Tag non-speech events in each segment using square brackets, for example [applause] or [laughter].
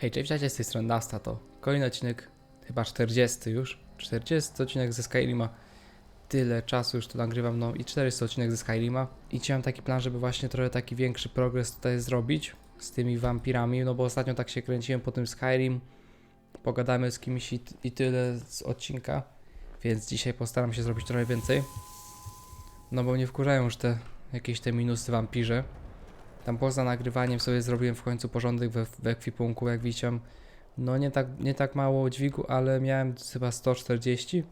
Hej, cześć, witajcie z tej strony Nasta, to kolejny odcinek, chyba 40 już, 40 odcinek ze Skyrima. Tyle czasu już to nagrywam, no i 400 odcinek ze Skyrima. I mam taki plan, żeby właśnie trochę taki większy progres tutaj zrobić z tymi wampirami, no bo ostatnio tak się kręciłem po tym Skyrim. Pogadamy z kimś i, i tyle z odcinka, więc dzisiaj postaram się zrobić trochę więcej. No bo mnie wkurzają już te jakieś te minusy wampirze. Tam poza nagrywaniem sobie zrobiłem w końcu porządek we, w ekwipunku, jak widzicie. No nie tak, nie tak mało dźwigu, ale miałem chyba 140.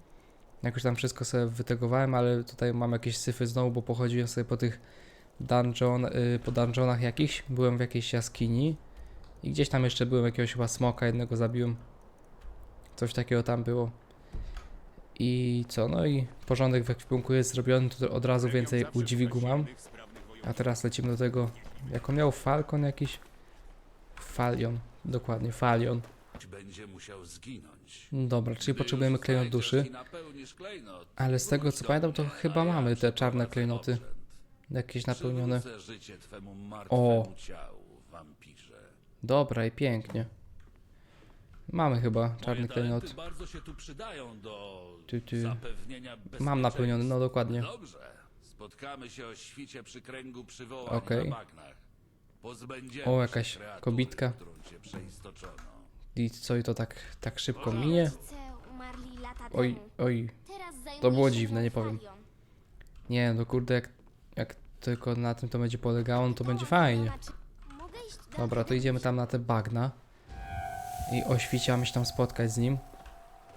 Jakoś tam wszystko sobie wytegowałem, ale tutaj mam jakieś syfy znowu, bo pochodziłem sobie po tych dungeon, y, po dungeonach jakichś. Byłem w jakiejś jaskini i gdzieś tam jeszcze byłem, jakiegoś chyba smoka jednego zabiłem. Coś takiego tam było. I co, no i porządek w ekwipunku jest zrobiony, to od razu więcej udźwigu mam. A teraz lecimy do tego, jak on miał Falcon jakiś? Falion, dokładnie, Falion. będzie musiał zginąć. Dobra, czyli Gdy potrzebujemy już klejnot znajdziesz duszy, i napełnisz klejnot, ale z tego co do pamiętam to mnie, chyba a ja mamy te czarne klejnoty, jakieś napełnione. Przywrócę życie twemu martwemu ciału, wampirze. Dobra i pięknie. Mamy chyba Moje czarny klejnot. talenty bardzo się tu przydają do Ty, ty. zapewnienia Mam napełniony, no dokładnie. Dobrze. Spotkamy się o świcie przy kręgu przywołań Okej. na bagnach. Pozbędziemy O, się jakaś kreatury, kobitka. którą cię przeistoczono. I co i to tak, tak szybko minie? Rodzice umarli lata Oj, temu. oj. Teraz zajmuję To było się dziwne, nie powiem. Nie, no kurde, jak, jak tylko na tym to będzie polegało, no to będzie fajnie. Znaczy, mogę iść do Dobra, to idziemy tam na te bagna. I o świcie mamy się tam spotkać z nim.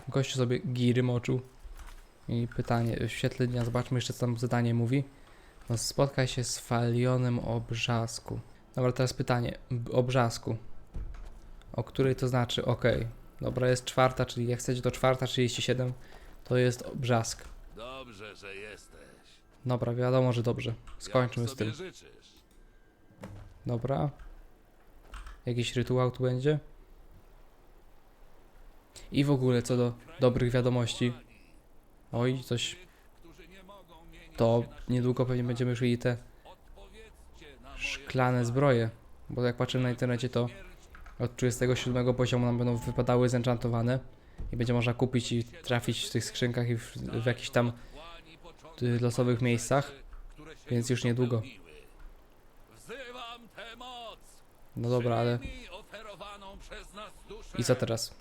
Gościu sobie giry moczył. I pytanie, w świetle dnia, zobaczmy jeszcze co tam zadanie mówi. No, spotkaj się z Falionem Obrzasku. Dobra, teraz pytanie. Obrzasku. O której to znaczy? Okej. Dobra, jest czwarta, czyli jak chcecie do czwarta 37, to jest Obrzask. Dobrze, że jesteś. Dobra, wiadomo, że dobrze. Skończmy Jak z tym. sobie życzysz. Dobra. Jakiś rytuał tu będzie? I w ogóle co do dobrych wiadomości. Oj, coś. To niedługo pewnie będziemy już mieli te szklane zbroje. Bo jak patrzymy na internecie, to od 37 poziomu nam będą wypadały zenchantowane. I będzie można kupić i trafić w tych skrzynkach i w, w jakichś tam losowych miejscach. Więc już niedługo. No dobra, ale. I co teraz?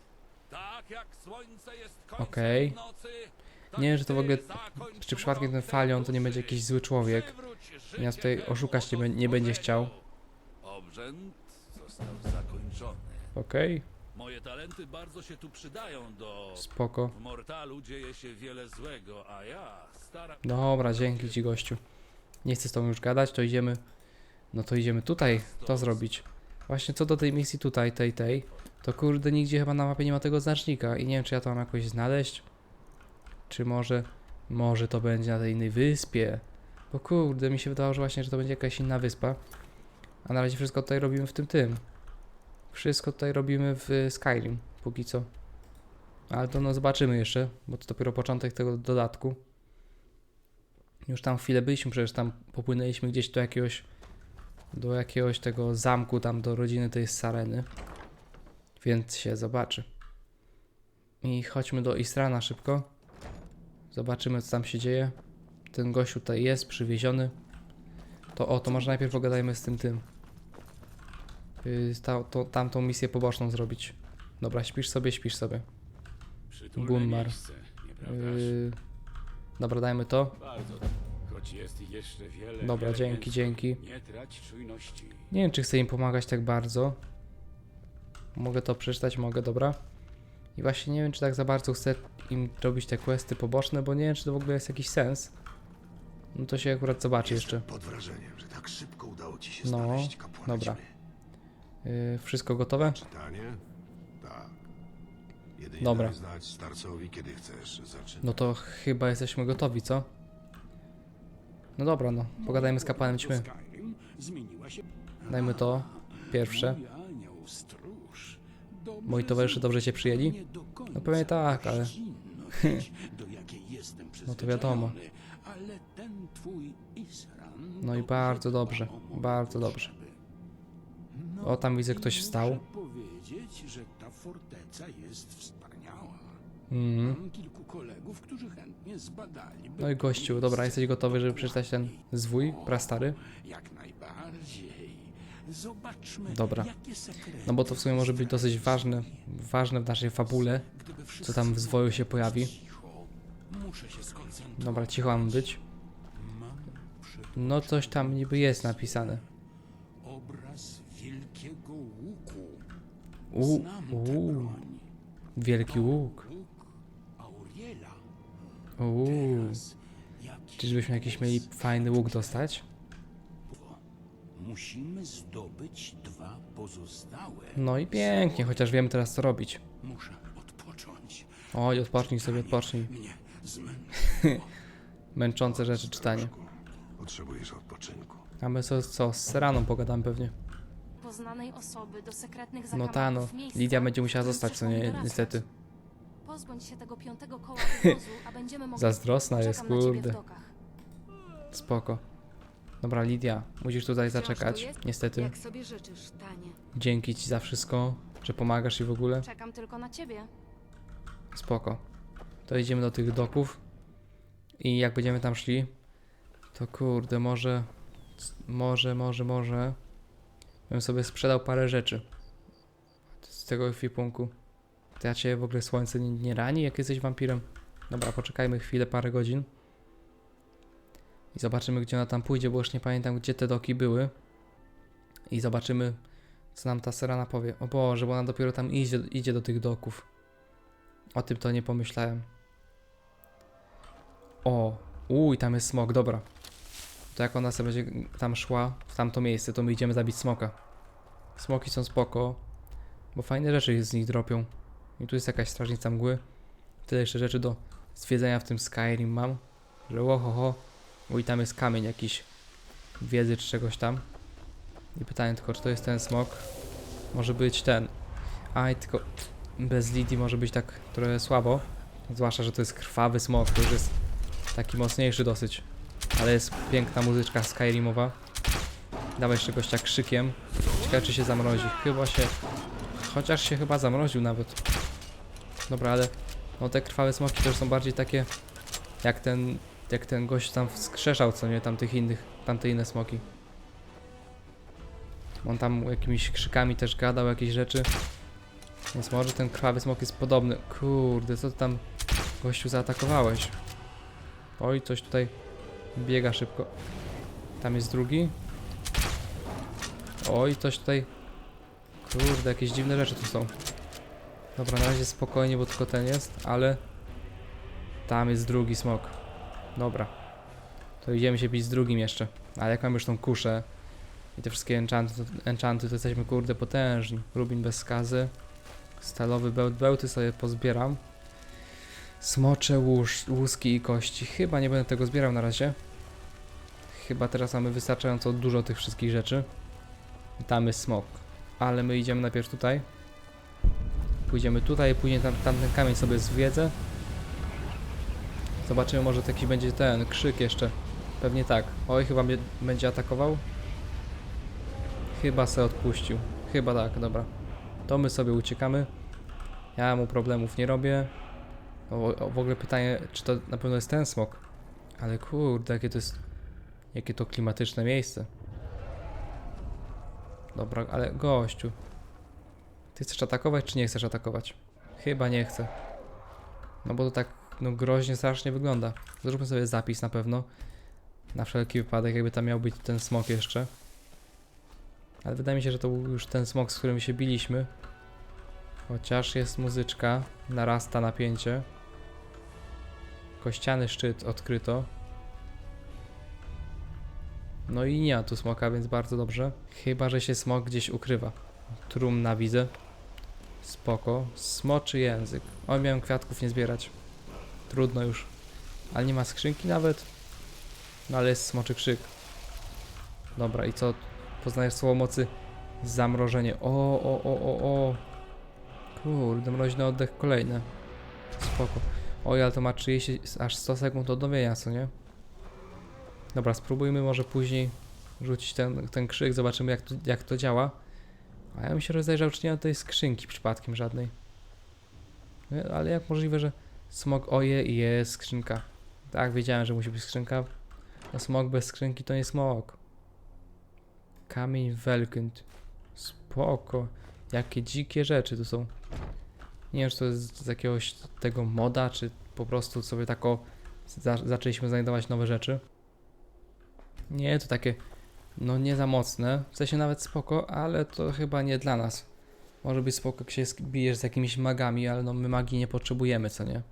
Tak Okej. tak Nie wiem, że to w ogóle. Czy przypadkiem ten Falion to nie będzie jakiś zły człowiek? Nas tutaj oszukać nie, nie będzie chciał. Obrzęd został zakończony. Okej, Moje talenty bardzo się tu przydają do... spoko. W Mortalu dzieje się wiele złego, a ja staram Dobra, dzięki ci gościu. Nie chcę z tobą już gadać, to idziemy. No to idziemy tutaj to zrobić. Właśnie co do tej misji tutaj, tej, tej, to kurde nigdzie chyba na mapie nie ma tego znacznika i nie wiem czy ja to mam jakoś znaleźć. Czy może, może to będzie na tej innej wyspie. Bo kurde mi się wydawało, że właśnie, że to będzie jakaś inna wyspa. A na razie wszystko tutaj robimy w tym tym. Wszystko tutaj robimy w Skyrim, póki co. Ale to no zobaczymy jeszcze, bo to dopiero początek tego dodatku. Już tam chwilę byliśmy, przecież tam popłynęliśmy gdzieś do jakiegoś do jakiegoś tego zamku, tam do rodziny tej Sareny. Więc się zobaczy. I chodźmy do Istrana szybko. Zobaczymy, co tam się dzieje. Ten gościu tutaj jest, przywieziony. To o, to może najpierw pogadajmy z tym tym. Yy, ta, to, tamtą misję poboczną zrobić. Dobra, śpisz sobie, śpisz sobie. Przytulne Gunmar. miejsce? Yy, dobra, dajmy to. Bardzo. Choć jest jeszcze wiele, Dobra, wiele dzięki, dzięki. Nie trać czujności. Nie wiem, czy chcę im pomagać tak bardzo. Mogę to przeczytać, mogę, dobra. I właśnie nie wiem, czy tak za bardzo chcę im robić te questy poboczne, bo nie wiem, czy to w ogóle jest jakiś sens. No to się akurat zobaczy jeszcze. Pod wrażeniem, że tak szybko udało ci się No, znaleźć kapłana dobra. ćmy. Yy, wszystko gotowe? Czytanie? Tak. Jedynie Dobra. daj znać starcowi, kiedy chcesz zaczynać. No to chyba jesteśmy gotowi, co? No dobra, no. Pogadajmy z kapłanem ćmy. Skyrim zmieniła się. Dajmy to. Pierwsze. Mój anioł stróż. Moi towarzysze dobrze cię przyjęli? No pewnie tak, ale- [laughs] No to wiadomo. przyzwyczajony, Ale ten twój Isran No i bardzo dobrze, bardzo dobrze. O, tam widzę, ktoś wstał. Mhm. Zbadaliby. No i gościu, dobra, jesteś gotowy, żeby przeczytać ten zwój prastary? Jak najbardziej. Dobra. No bo to w sumie może być dosyć ważne, ważne w naszej fabule, co tam w zwoju się pojawi. Dobra, cicho mam być. No coś tam niby jest napisane. obraz wielkiego łuku. U, u, wielki łuk. Łuk Auriela. U, Teraz jaki czyżbyśmy jakiś mieli fajny łuk dostać? Musimy zdobyć dwa pozostałe. No i pięknie, chociaż wiemy teraz co robić. Muszę odpocząć. Oj, odpocznij sobie, odpocznij. Mnie zmęczyło. [laughs] Męczące rzeczy czytanie. Potrzebujesz odpoczynku. A my co, co z Seraną pogadamy pewnie. poznanej osoby do sekretnych No zakamarków ta no, miejsca, Lidia będzie musiała którym zostać, co przyszło mi nie, dorastać. niestety. Pozbądź się tego piątego koła wywozu, a będziemy mogli... [laughs] Zazdrosna jest, Czekam na ciebie kurde. dokach. Spoko. Dobra, Lidia, musisz tutaj zaczekać. Niestety. Jak sobie życzysz, Tanie. Dzięki ci za wszystko, że pomagasz i w ogóle. Czekam tylko na ciebie. Spoko. To idziemy do tych doków. I jak będziemy tam szli, to kurde, może. Może, może, może. Bym sobie sprzedał parę rzeczy. Z tego ekwipunku. To ja cię w ogóle słońce nie, nie rani, jak jesteś wampirem. Dobra, poczekajmy chwilę, parę godzin. I zobaczymy, gdzie ona tam pójdzie, bo już nie pamiętam, gdzie te doki były. I zobaczymy, co nam ta Serana powie. O Boże, bo ona dopiero tam idzie, idzie do tych doków. O tym to nie pomyślałem. O, uj, tam jest smok, dobra. To jak ona sobie będzie tam szła w tamto miejsce, to my idziemy zabić smoka. Smoki są spoko, bo fajne rzeczy z nich dropią. I tu jest jakaś strażnica mgły. Tyle jeszcze rzeczy do zwiedzenia w tym Skyrim mam, że ohoho. Uj, tam jest kamień jakiś wiedzy czy czegoś tam. I pytanie tylko, czy to jest ten smok? Może być ten. Aj, tylko bez Lidii może być tak trochę słabo. Zwłaszcza, że to jest krwawy smok, to już jest taki mocniejszy dosyć. Ale jest piękna muzyczka Skyrimowa. Dawaj jeszcze gościa krzykiem. Ciekawe czy się zamrozi. Chyba się... Chociaż się chyba zamroził nawet. Dobra, ale... No te krwawe smoki też są bardziej takie... Jak ten... Jak ten gość tam wskrzeszał, co nie? Tamtych innych... Tamte inne smoki. On tam jakimiś krzykami też gadał jakieś rzeczy. Więc może ten krwawy smok jest podobny. Kurde, co ty tam gościu zaatakowałeś? Oj, coś tutaj biega szybko. Tam jest drugi. Oj, coś tutaj. Kurde, jakieś dziwne rzeczy tu są. Dobra, na razie spokojnie, bo tylko ten jest, ale tam jest drugi smok. Dobra. To idziemy się bić z drugim jeszcze. Ale jak mam już tą kuszę i te wszystkie enchanty, enchanty, to jesteśmy kurde potężni. Rubin bez skazy. Stalowy bełt, bełty sobie pozbieram. Smocze łóż, łuski i kości. Chyba nie będę tego zbierał na razie. Chyba teraz mamy wystarczająco dużo tych wszystkich rzeczy. Jest smok. Ale my idziemy najpierw tutaj. Pójdziemy tutaj, później tam, tamten kamień sobie zwiedzę. Zobaczymy, może taki będzie ten krzyk jeszcze. Pewnie tak. Oj, chyba mnie będzie atakował. Chyba se odpuścił. Chyba tak, dobra. To my sobie uciekamy. Ja mu problemów nie robię. O, o, w ogóle pytanie, czy to na pewno jest ten smok? Ale kurde, jakie to jest... Jakie to klimatyczne miejsce. Dobra, ale gościu. Ty chcesz atakować, czy nie chcesz atakować? Chyba nie chcę. No bo to tak, no groźnie strasznie wygląda. Zróbmy sobie zapis na pewno. Na wszelki wypadek, jakby tam miał być ten smok jeszcze. Ale wydaje mi się, że to był już ten smok, z którym się biliśmy. Chociaż jest muzyczka, narasta napięcie. Kościany szczyt odkryto. No i nie ma tu smoka, więc bardzo dobrze. Chyba, że się smok gdzieś ukrywa. Trumna widzę. Spoko. Smoczy język. O, miałem kwiatków nie zbierać. Trudno już. Ale nie ma skrzynki nawet. No ale jest smoczy krzyk. Dobra, i co? Poznajesz słowo mocy zamrożenie. O, o, o, o, o. Kurde, mroźny oddech kolejny. Spoko. Oj, ale to ma 30, aż 100 sekund odnowienia, co nie? Dobra, spróbujmy może później rzucić ten, ten krzyk, zobaczymy jak to, jak to działa. A ja bym się rozejrzał, czy nie ma tej skrzynki przypadkiem żadnej. Ale jak możliwe, że smog... Oje, jest skrzynka. Tak, wiedziałem, że musi być skrzynka. No smog bez skrzynki to nie smog. Kamień Welkend. Spoko. Jakie dzikie rzeczy tu są. Nie wiem, czy to jest z jakiegoś tego moda, czy po prostu sobie tak o za, zaczęliśmy znajdować nowe rzeczy. Nie, to takie no nie za mocne, w sensie nawet spoko, ale to chyba nie dla nas. Może być spoko, jak się bijesz z jakimiś magami, ale no my magii nie potrzebujemy, co nie?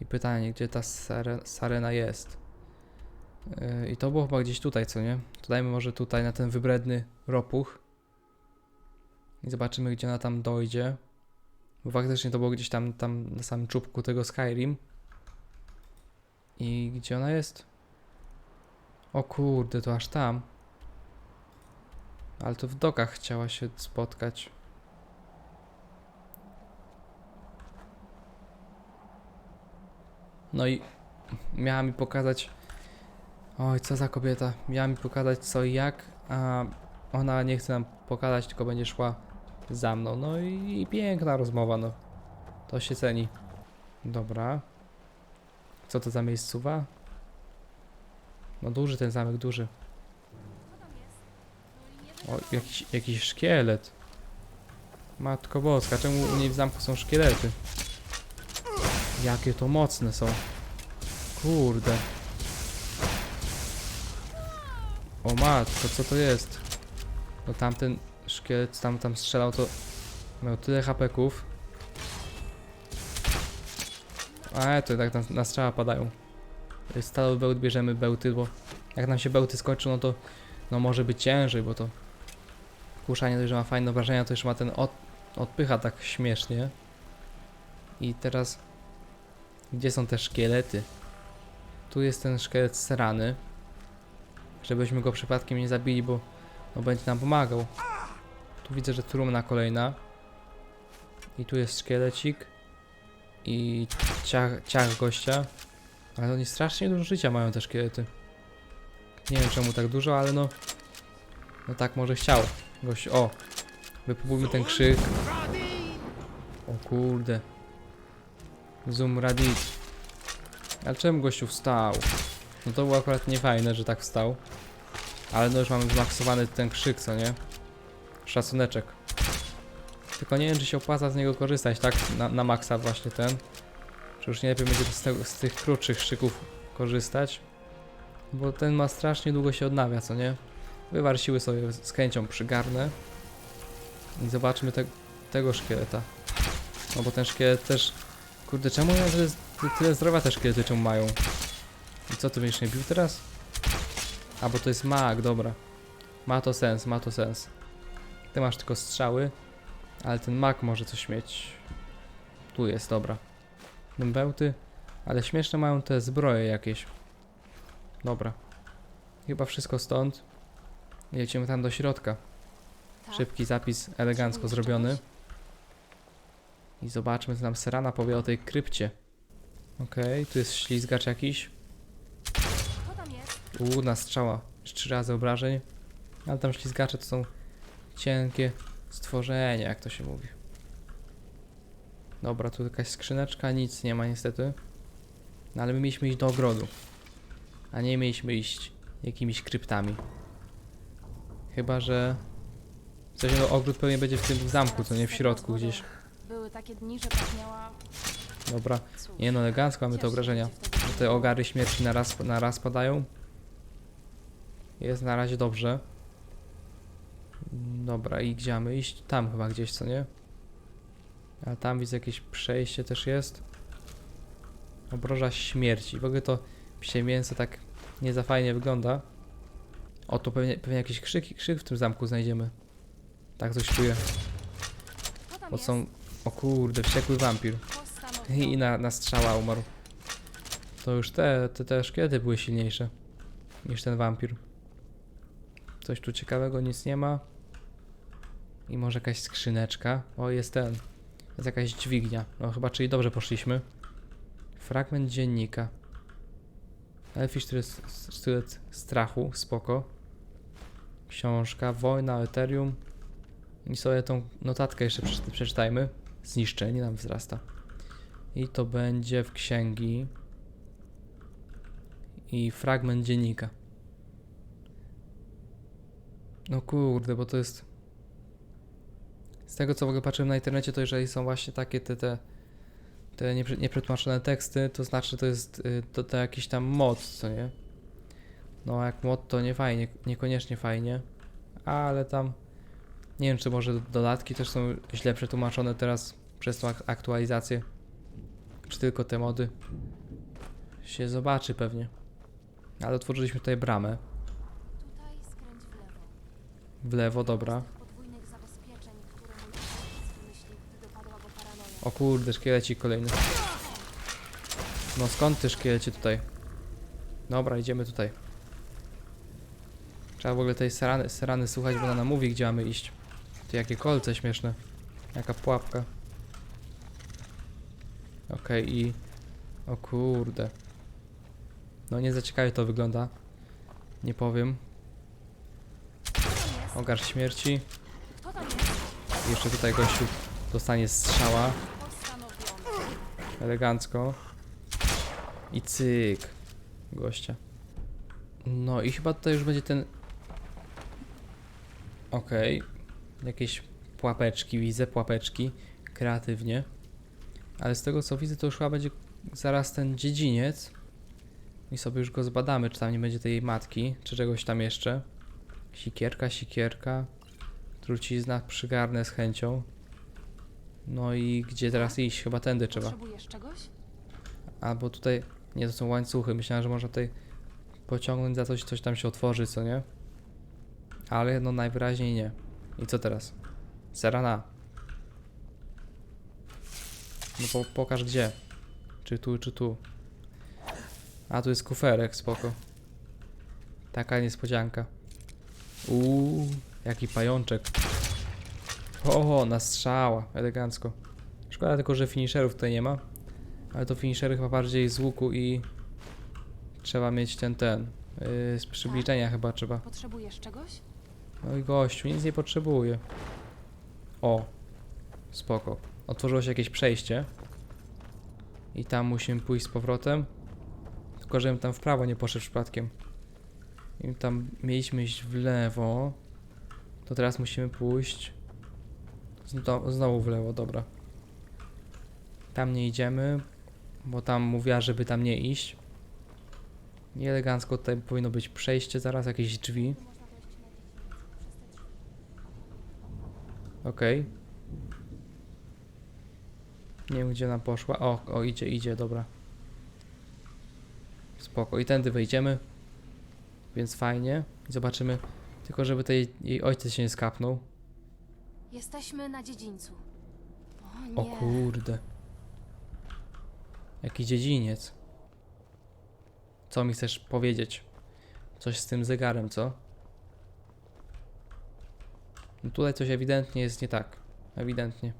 I pytanie, gdzie ta sare, sarena jest? Yy, I to było chyba gdzieś tutaj, co nie? To dajmy może tutaj na ten wybredny ropuch. I zobaczymy, gdzie ona tam dojdzie. Bo faktycznie to było gdzieś tam, tam na samym czubku tego Skyrim. I gdzie ona jest? O kurde, to aż tam. Ale to w dokach chciała się spotkać. No i miała mi pokazać. Oj, co za kobieta. Miała mi pokazać co i jak, a ona nie chce nam pokazać, tylko będzie szła za mną. No i, i piękna rozmowa, no. To się ceni. Dobra. Co to za miejscowa? No duży ten zamek, duży. O, jakiś, jakiś szkielet. Matko boska, czemu u niej w zamku są szkielety? Jakie to mocne są. Kurde. O matko, co to jest? No tamten szkielet tam, tam strzelał, to miał tyle hapeków. A to tak na, na strzała padają. Stalowy bełt bierzemy bełty, bo jak nam się bełty skończą, no to no może być ciężej, bo to kuszanie dość, że ma fajne wrażenia, to jeszcze ma ten od, odpycha tak śmiesznie. I teraz gdzie są te szkielety? Tu jest ten szkielet serany. Żebyśmy go przypadkiem nie zabili, bo no, będzie nam pomagał. Tu widzę, że trumna kolejna. I tu jest szkielecik. I ciach, ciach gościa. Ale oni strasznie dużo życia mają te szkielety. Nie wiem czemu tak dużo, ale no. No tak może chciał. Gość, o. Wypróbujmy ten krzyk. O kurde. Zoom radit. Ale czemu gościu wstał? No to było akurat niefajne, że tak wstał. Ale no już mamy zmaksowany ten krzyk, co nie? Szacuneczek. Tylko nie wiem, czy się opłaca z niego korzystać, tak? Na, na maksa właśnie ten. Czy już nie lepiej będzie z, tego, z tych krótszych krzyków korzystać? Bo ten ma strasznie długo się odnawia, co nie? Wywar siły sobie z chęcią przygarnę. I zobaczmy te, tego szkieleta. No bo ten szkielet też... Kurde, czemu ja tyle, tyle zdrowia te szkielety czemu mają? I co, ty będziesz nie bił teraz? A, bo to jest mag, dobra. Ma to sens, ma to sens. Ty masz tylko strzały, ale ten mag może coś mieć. Tu jest, dobra. Bełty, ale śmieszne mają te zbroje jakieś. Dobra. Chyba wszystko stąd. Jedziemy tam do środka. Tak? Szybki zapis, elegancko zrobiony. I zobaczmy, co nam Serana powie o tej krypcie. Okej, tu jest ślizgacz jakiś. Uuu, strzała. Trzy razy obrażeń. Ale tam ślizgacze to są cienkie stworzenia, jak to się mówi. Dobra, tu jakaś skrzyneczka, nic nie ma niestety. No ale my mieliśmy iść do ogrodu. A nie mieliśmy iść jakimiś kryptami. Chyba, że... W sensie, no ogród pewnie będzie w tym zamku, co nie w środku gdzieś. Były takie dni, że tak miała... Dobra, Cóż, nie no, elegancko mamy te ciężko obrażenia. będzie wtedy Że te ogary śmierci na raz, na raz padają. Jest na razie dobrze. Dobra, i gdzie mamy iść? Tam chyba gdzieś, co nie? A tam widzę jakieś przejście też jest. Obroża śmierci. W ogóle to psie mięso tak nie za fajnie wygląda. O, to pewnie, pewnie jakiś krzyk, krzyk w tym zamku znajdziemy. Tak coś czuję. Co tam Bo jest? są... O kurde, wściekły wampir. I na, na strzała umarł. To już te, te, te szkielety były silniejsze niż ten wampir. Coś tu ciekawego, nic nie ma. I może jakaś skrzyneczka. O, jest ten. Jest jakaś dźwignia. No chyba, czyli dobrze poszliśmy. Fragment dziennika. Elfisz sztylet, strachu, spoko. Książka, wojna, Ethereum. I sobie tą notatkę jeszcze przeczy- przeczytajmy. Zniszczenie nam wzrasta. I to będzie w księgi. I fragment dziennika. No kurde, bo to jest. Z tego co w ogóle patrzyłem na internecie, to jeżeli są właśnie takie te, te, te nieprzetłumaczone teksty, to znaczy to jest y, to, to jakiś tam mod, co nie? No jak mod to nie fajnie, niekoniecznie fajnie, ale tam nie wiem czy może dodatki też są źle przetłumaczone teraz przez tą ak- aktualizację, czy tylko te mody. Się zobaczy pewnie. Ale otworzyliśmy tutaj bramę. Tutaj skręć w lewo. W lewo, dobra. Z tych podwójnych zabezpieczeń, które mój ojciec wymyślił, gdy dopadła go paranoja. O kurde, szkielecik kolejny. No skąd ty szkielecie tutaj? Dobra, idziemy tutaj. Trzeba w ogóle tej serany, serany słuchać, bo ona nam mówi, gdzie mamy iść. Ty jakie kolce śmieszne. Jaka pułapka. Okej, i... O kurde. No nie za ciekawie to wygląda. Nie powiem. Ogar śmierci. I jeszcze tutaj gościu dostanie strzała. Elegancko. I cyk. Gościa. No i chyba tutaj już będzie ten... Okej. Jakieś pułapeczki, widzę, pułapeczki. Kreatywnie. Ale z tego co widzę, to już chyba będzie zaraz ten dziedziniec. I sobie już go zbadamy, czy tam nie będzie tej matki, czy czegoś tam jeszcze. Sikierka, sikierka. Trucizna przygarnę z chęcią. No i gdzie teraz iść? Chyba tędy trzeba. Potrzebujesz czegoś? Albo tutaj. Nie, to są łańcuchy. Myślałem, że można tutaj pociągnąć za coś, coś tam się otworzy, co nie? Ale no najwyraźniej nie. I co teraz? Serana. No po, pokaż gdzie. Czy tu, czy tu. A tu jest kuferek, spoko. Taka niespodzianka. Uuu, jaki pajączek. O, na strzała, elegancko. Szkoda tylko, że finisherów tutaj nie ma. Ale to finishery chyba bardziej z łuku i trzeba mieć ten, ten. Yy, z przybliżenia chyba trzeba. Potrzebujesz czegoś? No i gościu, nic nie potrzebuje. O, spoko. Otworzyło się jakieś przejście. I tam musimy pójść z powrotem. Tylko, żebym tam w prawo nie poszedł przypadkiem. I tam mieliśmy iść w lewo. To teraz musimy pójść. Zno- znowu w lewo, dobra. Tam nie idziemy, bo tam mówiła, żeby tam nie iść. I elegancko tutaj powinno być przejście, zaraz jakieś drzwi. Okej. Nie wiem gdzie ona poszła. O, o idzie, idzie, dobra. Spoko. I tędy wejdziemy. Więc fajnie. I zobaczymy. Tylko żeby tej jej ojciec się nie skapnął. Jesteśmy na dziedzińcu. O nie. O kurde. Jaki dziedziniec. Co mi chcesz powiedzieć? Coś z tym zegarem, co? No tutaj coś ewidentnie jest nie tak. Ewidentnie.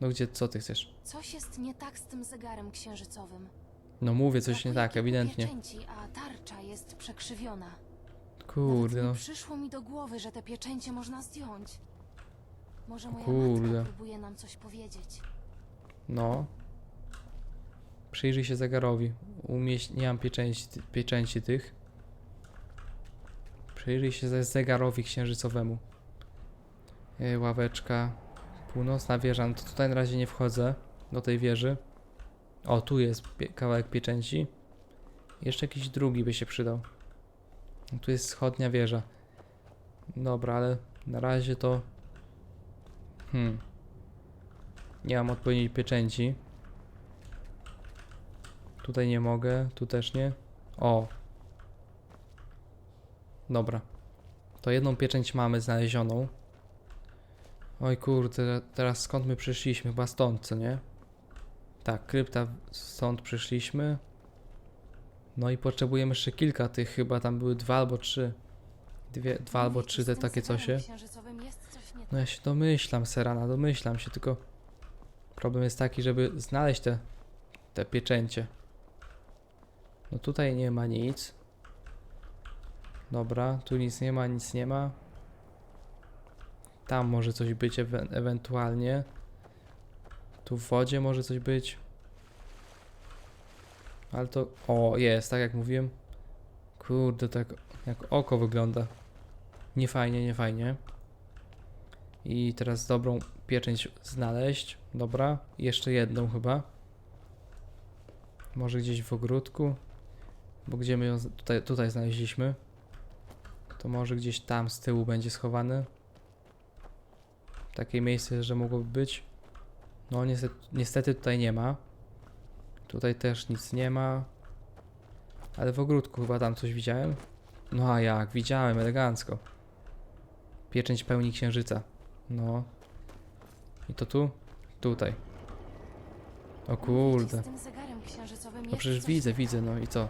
No gdzie, co ty chcesz? Coś jest nie tak z tym zegarem księżycowym. No mówię, coś nie Brakuje tak, kilku ewidentnie. pieczęci, a tarcza jest przekrzywiona. Kurde, Nawet no. nie przyszło mi do głowy, że te pieczęcie można zdjąć. Może moja Kurde. matka próbuje nam coś powiedzieć. No. Przyjrzyj się zegarowi. Mam pieczęci, pieczęci tych. Przyjrzyj się ze zegarowi księżycowemu. Yy, ławeczka. Północna wieża. No to tutaj na razie nie wchodzę do tej wieży. O, tu jest pie kawałek pieczęci. Jeszcze jakiś drugi by się przydał. No, tu jest wschodnia wieża. Dobra, ale na razie to... Hmm. Nie mam odpowiedniej pieczęci. Tutaj nie mogę, tu też nie. O. Dobra. To jedną pieczęć mamy znalezioną. Oj kurde, teraz skąd my przyszliśmy? Chyba stąd, co nie? Tak, krypta, stąd przyszliśmy. No i potrzebujemy jeszcze kilka tych, chyba tam były dwa albo trzy. Dwie, dwa albo trzy te takie cosie. No ja się domyślam, Serana, domyślam się, tylko problem jest taki, żeby znaleźć te, te pieczęcie. No tutaj nie ma nic. Dobra, tu nic nie ma, nic nie ma. Tam może coś być ewe ewentualnie. Tu w wodzie może coś być. Ale to... O, jest, tak jak mówiłem. Kurde, tak jak oko wygląda. Nie fajnie, nie fajnie. I teraz dobrą pieczęć znaleźć. Dobra. Jeszcze jedną chyba. Może gdzieś w ogródku. Bo gdzie my ją tutaj, tutaj znaleźliśmy. To może gdzieś tam z tyłu będzie schowane. Takie miejsce, że mogłoby być. No niestety, niestety tutaj nie ma. Tutaj też nic nie ma. Ale w ogródku chyba tam coś widziałem. No a jak, widziałem elegancko. Pieczęć pełni księżyca. No. I to tu? Tutaj. O kurde. No przecież widzę, widzę, no i co?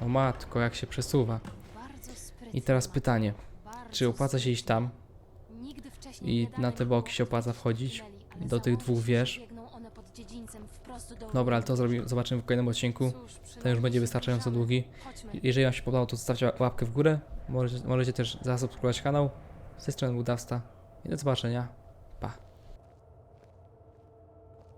O matko, jak się przesuwa. I teraz pytanie, czy opłaca się iść tam? I na te boki się opłaca wchodzić? Do tych dwóch wież? Dobra, ale to zrobimy, zobaczymy w kolejnym odcinku. Ten już będzie wystarczająco długi. Jeżeli Wam się podobało, to zostawcie łapkę w górę. Możecie, możecie też zasubskrybować kanał. Z tej strony był Dasta. I do zobaczenia.